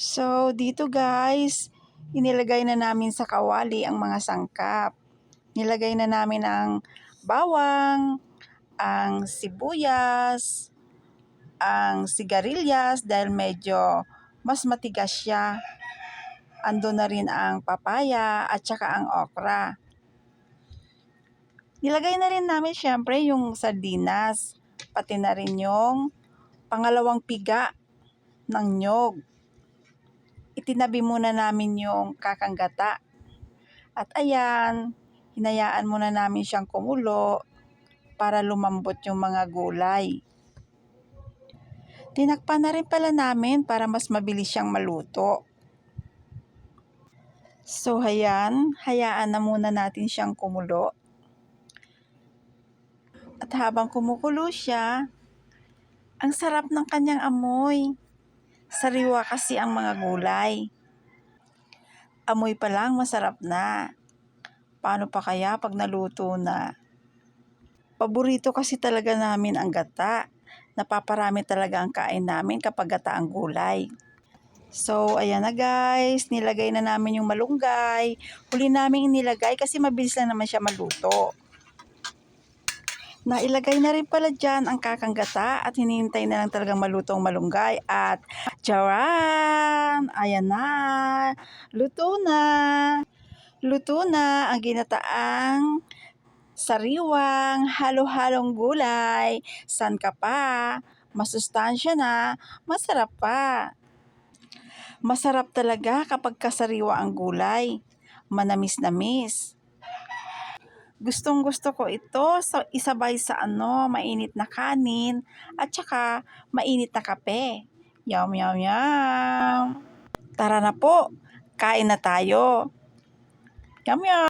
So, dito guys, inilagay na namin sa kawali ang mga sangkap. Nilagay na namin ang bawang, ang sibuyas, ang sigarilyas dahil medyo mas matigas siya. Ando na rin ang papaya at saka ang okra. Nilagay na rin namin syempre yung sardinas, pati na rin yung pangalawang piga ng nyog. Itinabi muna namin yung kakanggata. At ayan, hinayaan muna namin siyang kumulo para lumambot yung mga gulay. Tinakpan na rin pala namin para mas mabilis siyang maluto. So, hayan, hayaan na muna natin siyang kumulo. At habang kumukulo siya, ang sarap ng kanyang amoy. Sariwa kasi ang mga gulay. Amoy pa lang masarap na. Paano pa kaya pag naluto na? Paborito kasi talaga namin ang gata. Napaparami talaga ang kain namin kapag gata ang gulay. So, ayan na guys. Nilagay na namin yung malunggay. Huli namin inilagay kasi mabilis lang naman siya maluto. Nailagay na rin pala dyan ang kakanggata at hinihintay na lang talagang malutong malunggay at charan! Ayan na! Luto na! Luto na ang ginataang sariwang halo-halong gulay. San ka pa? Masustansya na, masarap pa. Masarap talaga kapag kasariwa ang gulay. Manamis-namis. Gustong gusto ko ito sa isabay sa ano, mainit na kanin at saka mainit na kape. Yum, yum, yum. Tara na po, kain na tayo. Yum, yum.